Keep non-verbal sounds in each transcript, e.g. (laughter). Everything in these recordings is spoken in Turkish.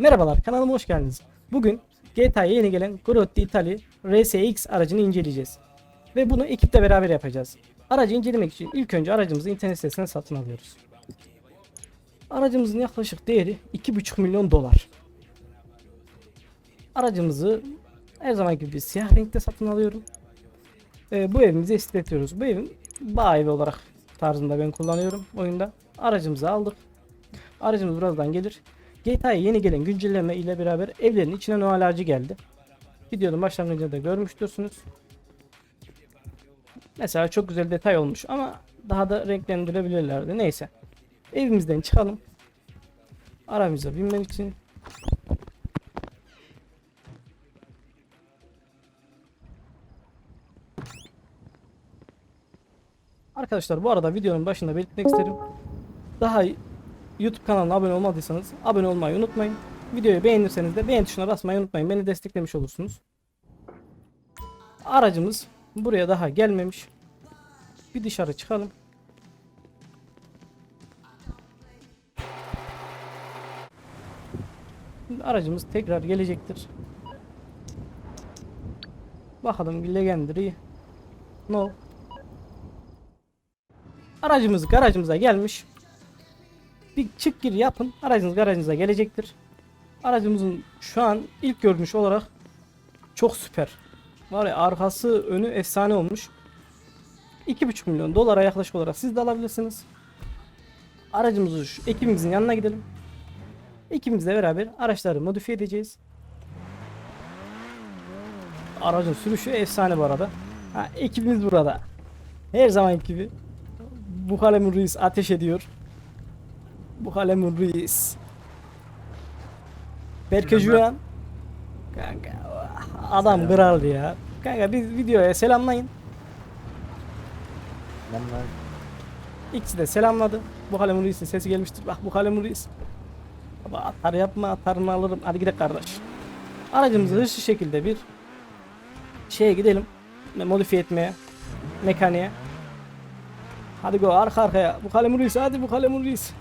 Merhabalar kanalıma hoş geldiniz. Bugün GTA'ya yeni gelen Grotti Italy RSX aracını inceleyeceğiz. Ve bunu ekiple beraber yapacağız. Aracı incelemek için ilk önce aracımızı internet sitesinden satın alıyoruz. Aracımızın yaklaşık değeri 2,5 milyon dolar. Aracımızı her zaman gibi siyah renkte satın alıyorum. Ee, bu evimizi istetiyoruz. Bu evin bağ evi olarak tarzında ben kullanıyorum oyunda. Aracımızı aldık. Aracımız birazdan gelir. GTA'ya yeni gelen güncelleme ile beraber evlerin içine Noel ağacı geldi. Videonun başlangıcında da görmüştürsünüz. Mesela çok güzel detay olmuş ama daha da renklendirebilirlerdi. Neyse. Evimizden çıkalım. Aramıza binmek için. Arkadaşlar bu arada videonun başında belirtmek isterim. Daha YouTube kanalına abone olmadıysanız abone olmayı unutmayın. Videoyu beğenirseniz de beğen tuşuna basmayı unutmayın. Beni desteklemiş olursunuz. Aracımız buraya daha gelmemiş. Bir dışarı çıkalım. Aracımız tekrar gelecektir. Bakalım Legendary No. Aracımız garajımıza gelmiş. Bir çık gir yapın. Aracınız garajınıza gelecektir. Aracımızın şu an ilk görünüş olarak çok süper. Var ya arkası önü efsane olmuş. 2,5 milyon dolara yaklaşık olarak siz de alabilirsiniz. Aracımızı şu ekibimizin yanına gidelim. Ekibimizle beraber araçları modifiye edeceğiz. Aracın sürüşü efsane bu arada. Ha, ekibimiz burada. Her zaman gibi. Bu kalemin reis ateş ediyor. Bu kalemin reis. Berke Juan. Kanka adam kral ya. Kanka biz videoya selamlayın. Selamlar. İkisi de selamladı. Bu kalemin reis'in sesi gelmiştir. Bak bu kalemin reis. Baba atar yapma atarını alırım. Hadi gidelim kardeş. Aracımızı hızlı şekilde bir şeye gidelim. Modifiye etmeye. Mekaniğe. Hadi go arka arkaya. Bu kalemin reis hadi bu kalemin reis.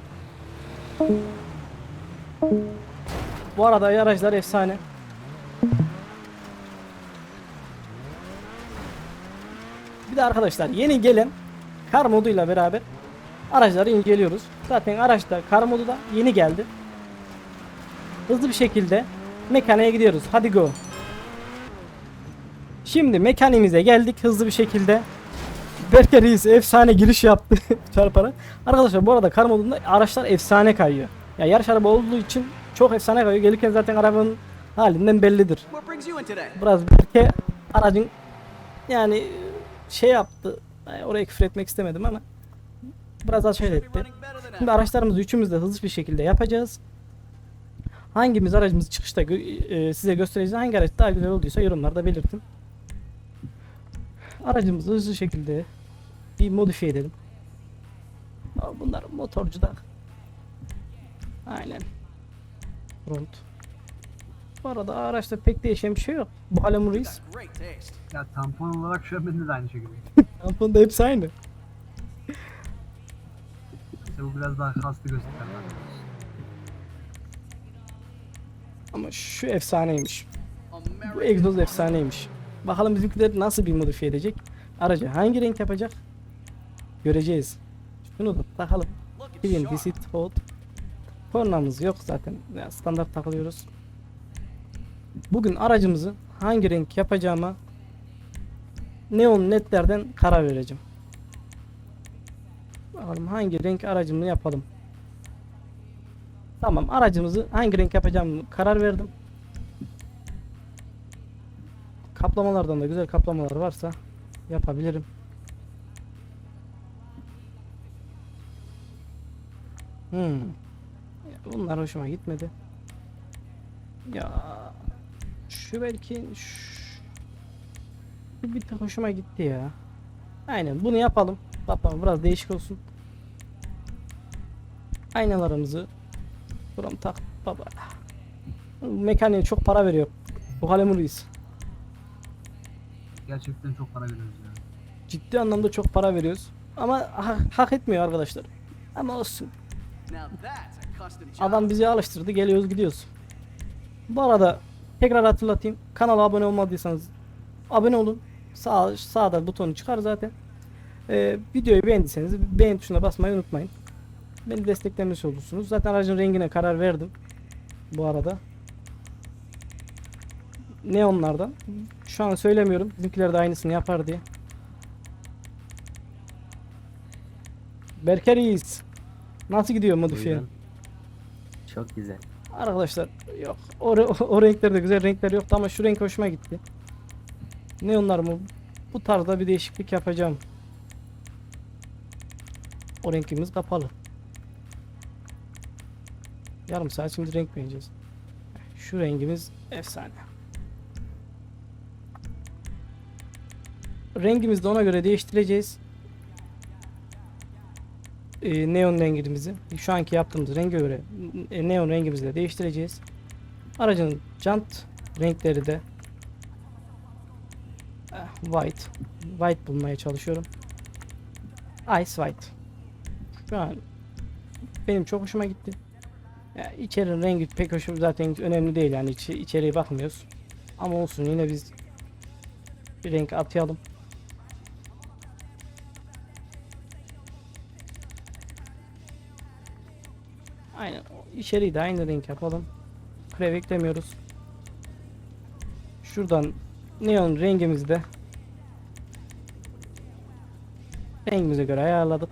Bu arada araçlar efsane. Bir de arkadaşlar yeni gelen kar moduyla beraber araçları inceliyoruz. Zaten araçta kar modu da yeni geldi. Hızlı bir şekilde mekaniğe gidiyoruz. Hadi go. Şimdi mekaniğimize geldik hızlı bir şekilde. Berke Reis efsane giriş yaptı (laughs) çarpara. Arkadaşlar bu arada kar modunda araçlar efsane kayıyor. Ya yarış araba olduğu için çok efsane kayıyor. Gelirken zaten arabanın halinden bellidir. Biraz Berke aracın yani şey yaptı. Yani oraya küfür etmek istemedim ama biraz aşağı Be etti. Şimdi araçlarımızı üçümüz de hızlı bir şekilde yapacağız. Hangimiz aracımızı çıkışta e, size göstereceğiz. Hangi araç daha güzel olduysa yorumlarda belirtin. Aracımızı hızlı şekilde bir modifiye edelim. Aa, Bunlar motorcuda. Aynen. Front. Bu arada araçta pek değişen bir şey yok. Bu Halemur Reis. Ya tampon olarak şu an bende de aynı şekilde. (laughs) Tamponda hepsi aynı. İşte bu biraz daha kaslı gösteriyor. Ama şu efsaneymiş. Bu egzoz efsaneymiş. Bakalım bizimkiler nasıl bir modifiye edecek? Aracı hangi renk yapacak? Göreceğiz. Şunu da takalım. Bilin visit hold. Kornamız yok zaten. Ya, standart takılıyoruz. Bugün aracımızı hangi renk yapacağıma neon netlerden karar vereceğim. Bakalım hangi renk aracımı yapalım. Tamam aracımızı hangi renk yapacağımı karar verdim. Kaplamalardan da güzel kaplamalar varsa yapabilirim. Hmm. Bunlar hoşuma gitmedi. Ya şu belki şu bir tık hoşuma gitti ya. Aynen bunu yapalım. Bakalım biraz değişik olsun. Aynalarımızı buram tak baba. Mekaniğe çok para veriyor. Bu kalemi reis. Gerçekten çok para veriyoruz ya. Ciddi anlamda çok para veriyoruz. Ama ha- hak etmiyor arkadaşlar. Ama olsun. Adam bizi alıştırdı. Geliyoruz gidiyoruz. Bu arada tekrar hatırlatayım. Kanala abone olmadıysanız abone olun. Sağ, sağda butonu çıkar zaten. Ee, videoyu beğendiyseniz beğen tuşuna basmayı unutmayın. Beni desteklemiş olursunuz. Zaten aracın rengine karar verdim. Bu arada. Neonlardan. Şu an söylemiyorum. Bizimkiler de aynısını yapar diye. Berkeriz. Nasıl gidiyor modifiye? Buyurun. Çok güzel. Arkadaşlar yok. O, o renkler de güzel renkler yoktu ama şu renk hoşuma gitti. Neonlar mı? Bu tarzda bir değişiklik yapacağım. O renkimiz kapalı. Yarım saat şimdi renk beğeneceğiz. Şu rengimiz efsane. Rengimizi de ona göre değiştireceğiz. Ee, neon rengimizi şu anki yaptığımız renge göre e, neon rengimizi de değiştireceğiz. Aracın jant renkleri de eh, white white bulmaya çalışıyorum. Ice white. Şu an benim çok hoşuma gitti. Ya, içerinin rengi pek hoşum zaten önemli değil yani içeriye bakmıyoruz. Ama olsun yine biz bir renk atayalım. İçeriği de aynı renk yapalım. Krem eklemiyoruz. Şuradan neon rengimizi de rengimize göre ayarladık.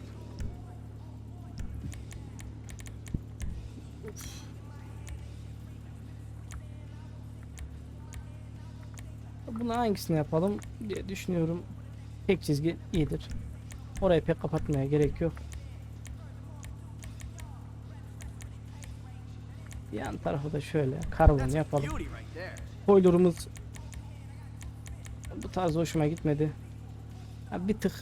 Bunu hangisini yapalım diye düşünüyorum. Tek çizgi iyidir. Orayı pek kapatmaya gerek yok. Yan tarafı da şöyle karbon yapalım. Spoiler'ımız bu tarz hoşuma gitmedi. Ha, bir tık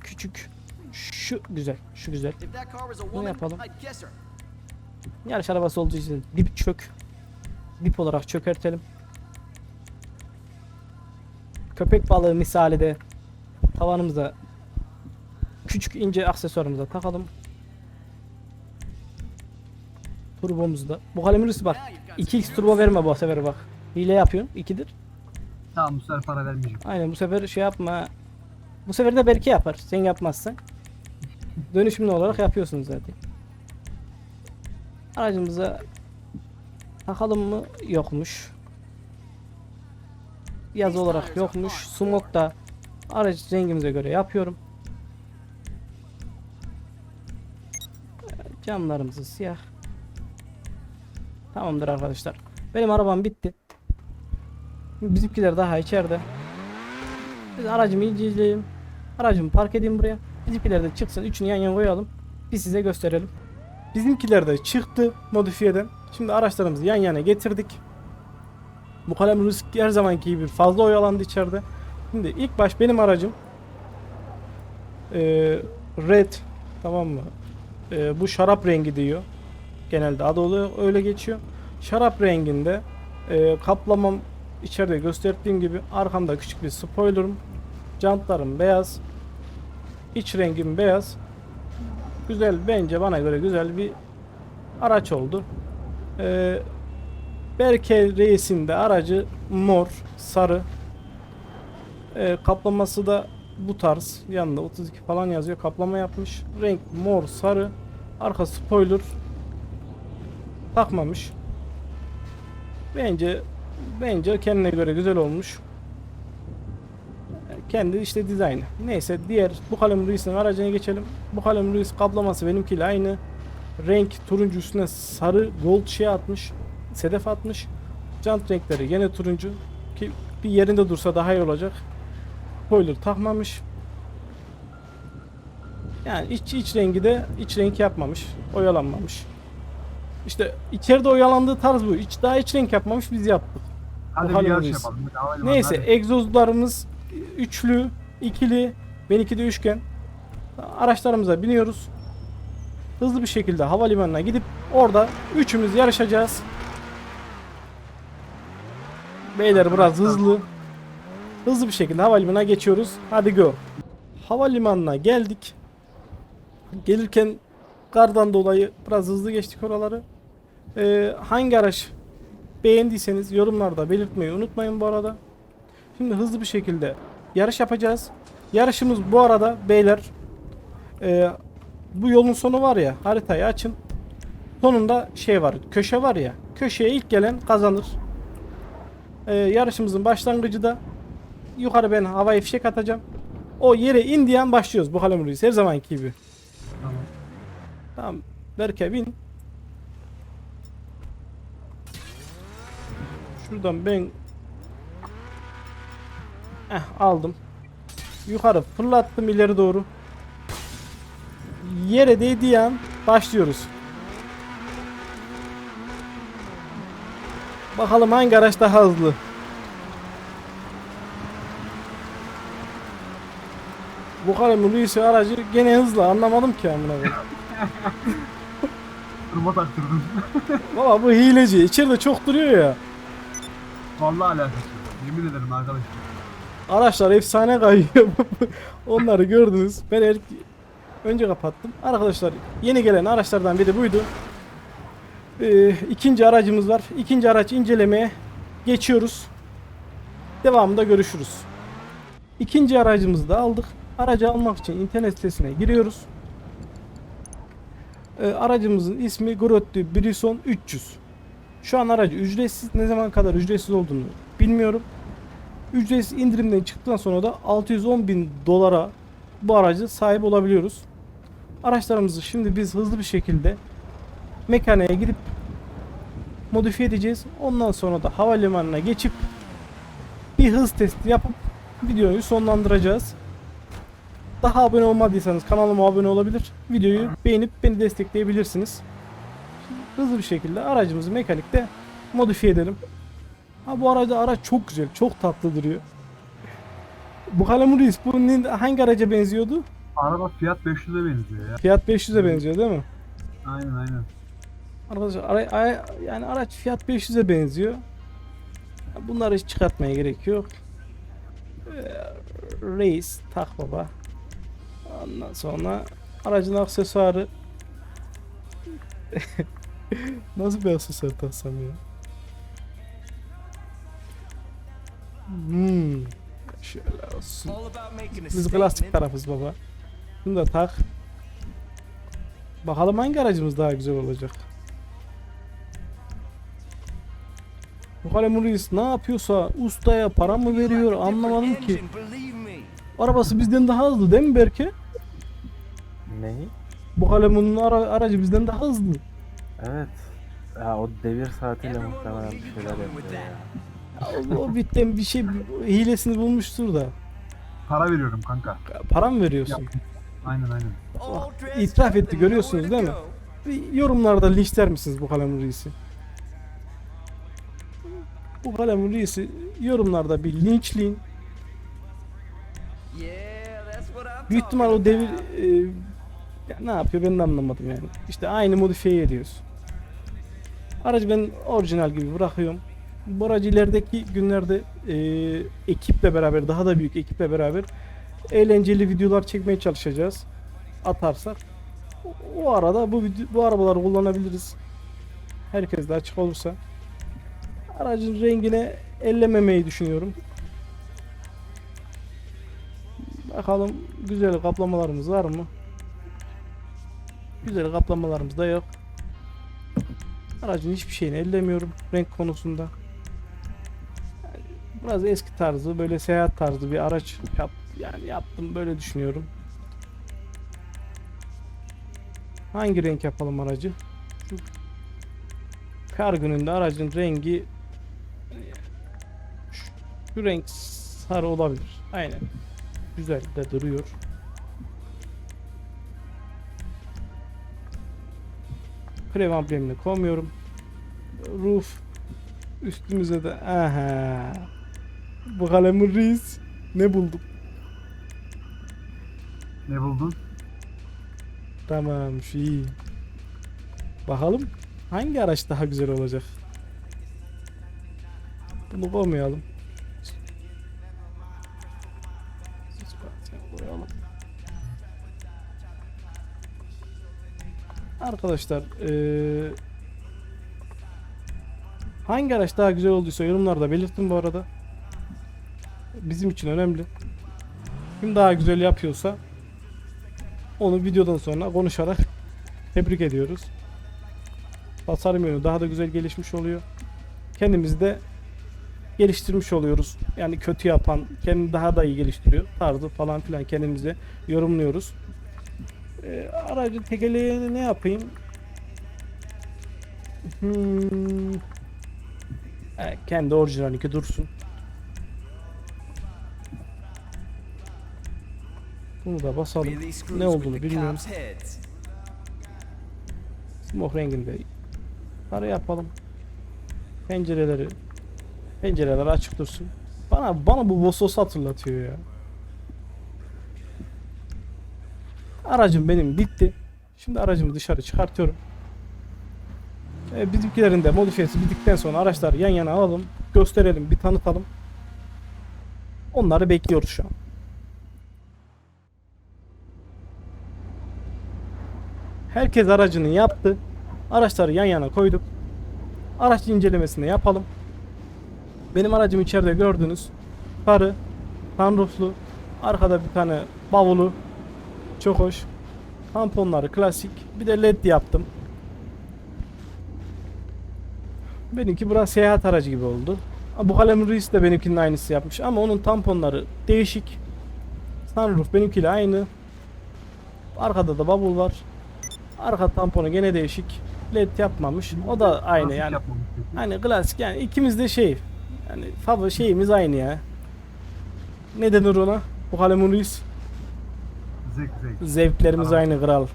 küçük. Şu güzel, şu güzel. Bunu yapalım. yapalım. Yarış arabası olduğu için dip çök. Dip olarak çökertelim. Köpek balığı misali de tavanımıza küçük ince aksesuarımıza takalım. Turbomuzu da. Bu kalemürüsü bak. 2x turbo verme bu sefer bak. Hile yapıyorsun. 2'dir. Tamam bu sefer para vermeyeceğim. Aynen bu sefer şey yapma. Bu sefer de belki yapar. Sen yapmazsan. Dönüşümlü olarak yapıyorsunuz zaten. Aracımıza takalım mı? Yokmuş. Yazı olarak yokmuş. Smoke da araç rengimize göre yapıyorum. Camlarımızı siyah. Tamamdır arkadaşlar. Benim arabam bitti. Bizimkiler daha içeride. Biz aracımı inceleyelim. Aracımı park edeyim buraya. Bizimkiler de çıksın. Üçünü yan yana koyalım. Biz size gösterelim. Bizimkiler de çıktı modifiyeden. Şimdi araçlarımızı yan yana getirdik. Bu kalem risk her zamanki gibi fazla oyalandı içeride. Şimdi ilk baş benim aracım ee, red tamam mı? Ee, bu şarap rengi diyor. Genelde adı öyle geçiyor. Şarap renginde ee, kaplamam içeride gösterdiğim gibi arkamda küçük bir spoilerım. Jantlarım beyaz. İç rengim beyaz. Güzel bence bana göre güzel bir araç oldu. Ee, Berke Reis'in de aracı mor, sarı. Ee, kaplaması da bu tarz. Yanında 32 falan yazıyor. Kaplama yapmış. Renk mor, sarı. Arka spoiler takmamış. Bence bence kendine göre güzel olmuş. Kendi işte dizaynı. Neyse diğer bu kalem Ruiz'in aracına geçelim. Bu kalem Ruiz kaplaması benimkiyle aynı. Renk turuncu üstüne sarı gold şey atmış. Sedef atmış. Jant renkleri gene turuncu. Ki bir yerinde dursa daha iyi olacak. Spoiler takmamış. Yani iç iç rengi de iç renk yapmamış. Oyalanmamış. İşte içeride oyalandığı tarz bu. İç daha iç renk yapmamış biz yaptık. Hadi bir yarış yapalım. Hadi havalimanı, Neyse hadi. egzozlarımız üçlü, ikili, benimki de üçgen. Araçlarımıza biniyoruz. Hızlı bir şekilde havalimanına gidip orada üçümüz yarışacağız. Beyler biraz hızlı. Hızlı bir şekilde havalimanına geçiyoruz. Hadi go. Havalimanına geldik. Gelirken kardan dolayı biraz hızlı geçtik oraları. Ee, hangi araç Beğendiyseniz yorumlarda belirtmeyi unutmayın bu arada. Şimdi hızlı bir şekilde yarış yapacağız. Yarışımız bu arada beyler e, bu yolun sonu var ya haritayı açın. Sonunda şey var köşe var ya köşeye ilk gelen kazanır. E, yarışımızın başlangıcı da yukarı ben havai fişek atacağım. O yere indiyen başlıyoruz bu kalem her zamanki gibi. Tamam. Tamam Berke bin. Şuradan ben eh, aldım. Yukarı fırlattım ileri doğru. Yere değdiği an başlıyoruz. Bakalım hangi araç daha hızlı. Bu kalem Luis'i aracı gene hızlı anlamadım ki amına koyayım. Duruma taktırdın. Baba bu hileci. İçeride çok duruyor ya. Vallahi alakası yok. Yemin ederim arkadaşlar. Araçlar efsane kayıyor. (laughs) Onları gördünüz. Ben er- önce kapattım. Arkadaşlar yeni gelen araçlardan biri buydu. Ee, ikinci aracımız var. İkinci araç incelemeye geçiyoruz. Devamında görüşürüz. İkinci aracımızı da aldık. Aracı almak için internet sitesine giriyoruz. Ee, aracımızın ismi Grotti Brisson 300. Şu an aracı ücretsiz. Ne zaman kadar ücretsiz olduğunu bilmiyorum. Ücretsiz indirimden çıktıktan sonra da 610 bin dolara bu aracı sahip olabiliyoruz. Araçlarımızı şimdi biz hızlı bir şekilde mekaneye gidip modifiye edeceğiz. Ondan sonra da havalimanına geçip bir hız testi yapıp videoyu sonlandıracağız. Daha abone olmadıysanız kanalıma abone olabilir. Videoyu beğenip beni destekleyebilirsiniz. Hızlı bir şekilde aracımızı mekanikte modifiye edelim. Ha bu arada araç çok güzel, çok tatlı duruyor. Bu Kalamu Reis bu ne- hangi araca benziyordu? Araba Fiat 500'e benziyor ya. Fiat 500'e benziyor değil mi? Aynen aynen. Arkadaşlar ara- ara- yani araç Fiat 500'e benziyor. Bunları hiç çıkartmaya gerek yok. Ee, Reis tak baba. Ondan sonra aracın aksesuarı (laughs) Nasıl bir aksesuar taksam ya? Hmm. Şöyle olsun. Biz plastik tarafız baba. Bunu da tak. Bakalım hangi aracımız daha güzel olacak. Bu kalem reis ne yapıyorsa ustaya para mı veriyor anlamadım ki. Arabası bizden daha hızlı değil mi Berke? Neyi? Bu kalemun ara aracı bizden daha hızlı. Evet. Ya o devir saatiyle muhtemelen bir şeyler yapıyor ya. Ya, o, o bitten bir şey hilesini bulmuştur da. Para veriyorum kanka. Para mı veriyorsun? Aynen aynen. Bak, itiraf etti görüyorsunuz değil mi? Bir yorumlarda linçler misiniz bu kalemun reisi? Bu kalemun reisi yorumlarda bir linçleyin. Büyük ihtimal o devir e, ya ne yapıyor ben de anlamadım yani. İşte aynı modifiye ediyoruz. Aracı ben orijinal gibi bırakıyorum. Bu aracı ilerideki günlerde e, ekiple beraber daha da büyük ekiple beraber eğlenceli videolar çekmeye çalışacağız. Atarsak. O, arada bu bu arabaları kullanabiliriz. Herkes de açık olursa. Aracın rengine ellememeyi düşünüyorum. Bakalım güzel kaplamalarımız var mı? Güzel kaplamalarımız da yok. Aracın hiçbir şeyini ellemiyorum renk konusunda. Yani biraz eski tarzı böyle seyahat tarzı bir araç yap yani yaptım böyle düşünüyorum. Hangi renk yapalım aracı? Şu kar gününde aracın rengi şu, renk sarı olabilir. Aynen. Güzel de duruyor. Krem amblemini koymuyorum. Roof üstümüze de aha. Bu kalemin reis ne buldum? Ne buldun? Tamam şu iyi. Bakalım hangi araç daha güzel olacak? Bunu koymayalım. Arkadaşlar eee Hangi araç daha güzel olduysa yorumlarda belirtin bu arada. Bizim için önemli. Kim daha güzel yapıyorsa onu videodan sonra konuşarak tebrik ediyoruz. Tasarım yönü daha da güzel gelişmiş oluyor. Kendimizi de geliştirmiş oluyoruz. Yani kötü yapan kendini daha da iyi geliştiriyor. Tarzı falan filan kendimize yorumluyoruz. Ee, aracın tekerleğini ne yapayım? Hmm. Evet, kendi orijinaliki dursun. Bunu da basalım. Ne olduğunu bilmiyorum. Smoke renginde sarı yapalım. Pencereleri pencereler açık dursun. Bana bana bu Vosos'u hatırlatıyor ya. Aracım benim bitti. Şimdi aracımı dışarı çıkartıyorum. E, bizimkilerin de modifiyesi bittikten sonra araçları yan yana alalım. Gösterelim, bir tanıtalım. Onları bekliyoruz şu an. Herkes aracını yaptı. Araçları yan yana koyduk. Araç incelemesini yapalım. Benim aracım içeride gördünüz. Sarı, sunrooflu, arkada bir tane bavulu. Çok hoş. Tamponları klasik. Bir de led yaptım. Benimki biraz seyahat aracı gibi oldu. Bu kalem Reis de benimkinin aynısı yapmış ama onun tamponları değişik. Sunroof benimkiyle aynı. Arkada da bubble var. Arka tamponu gene değişik. LED yapmamış. O da aynı yani. Hani klasik yani ikimiz de şey yani favori şeyimiz aynı ya. Ne denir ona? Bu kalemun Reis. Zevk zevk. Zevklerimiz Tamam. aynı kral.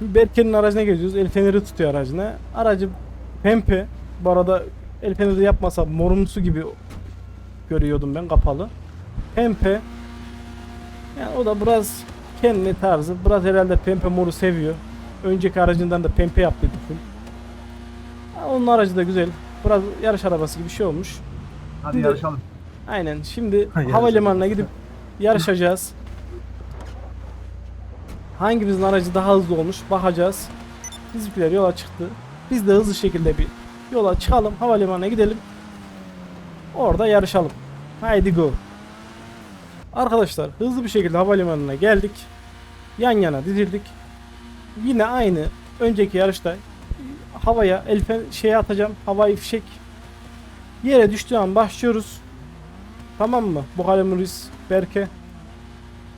Berke'nin aracına geziyoruz. El feneri tutuyor aracına. Aracı pempe. Bu arada el feneri yapmasa morumsu gibi görüyordum ben kapalı. Pempe. Yani o da biraz kendi tarzı. Biraz herhalde pempe moru seviyor. Önceki aracından da pempe yaptıydı full. Onun aracı da güzel. Biraz yarış arabası gibi bir şey olmuş. Hadi Şimdi- yarışalım. Aynen. Şimdi (laughs) havalimanına gidip yarışacağız. Hangimizin aracı daha hızlı olmuş bakacağız. Bizimkiler yola çıktı. Biz de hızlı şekilde bir yola çıkalım. Havalimanına gidelim. Orada yarışalım. Haydi go. Arkadaşlar hızlı bir şekilde havalimanına geldik. Yan yana dizildik. Yine aynı önceki yarışta havaya el fe- şeye atacağım. Havai fişek yere düştüğü an başlıyoruz. Tamam mı? Bu Muris Berke.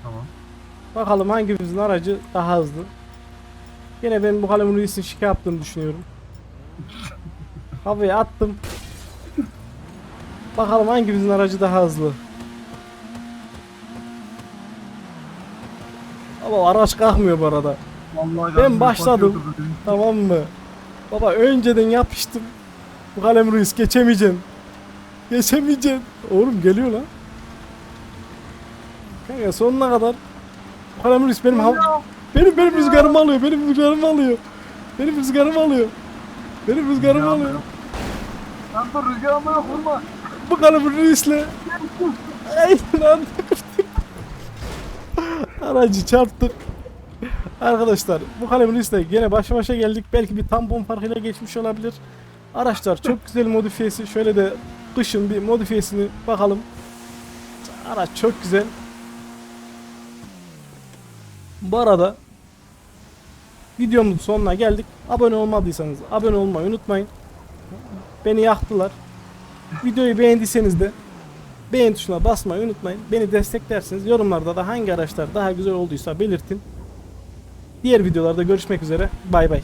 Tamam. Bakalım hangimizin aracı daha hızlı. Yine ben bu Muris'in şike yaptığını düşünüyorum. Havaya attım. Bakalım hangimizin aracı daha hızlı. Ama araç kalkmıyor bu arada. Vallahi Ben başladım. Tamam mı? Baba önceden yapıştım. Bu kalem Ruiz geçemeyeceksin. Geçemeyeceksin. Oğlum geliyor lan. Kanka sonuna kadar Ruiz benim hav- benim benim rüzgarımı alıyor. Benim rüzgarımı alıyor. Benim rüzgarımı alıyor. Benim rüzgarımı alıyor. Lan dur rüzgar ama yok vurma. Bu kalem Ruiz'le Ay lan. Aracı çarptık. Arkadaşlar bu kalem liste gene baş başa geldik. Belki bir tampon farkıyla geçmiş olabilir. Araçlar çok güzel modifiyesi. Şöyle de kışın bir modifiyesini bakalım. Araç çok güzel. Bu arada videomuzun sonuna geldik. Abone olmadıysanız abone olmayı unutmayın. Beni yaktılar. Videoyu beğendiyseniz de beğen tuşuna basmayı unutmayın. Beni desteklersiniz. Yorumlarda da hangi araçlar daha güzel olduysa belirtin. Diğer videolarda görüşmek üzere. Bay bay.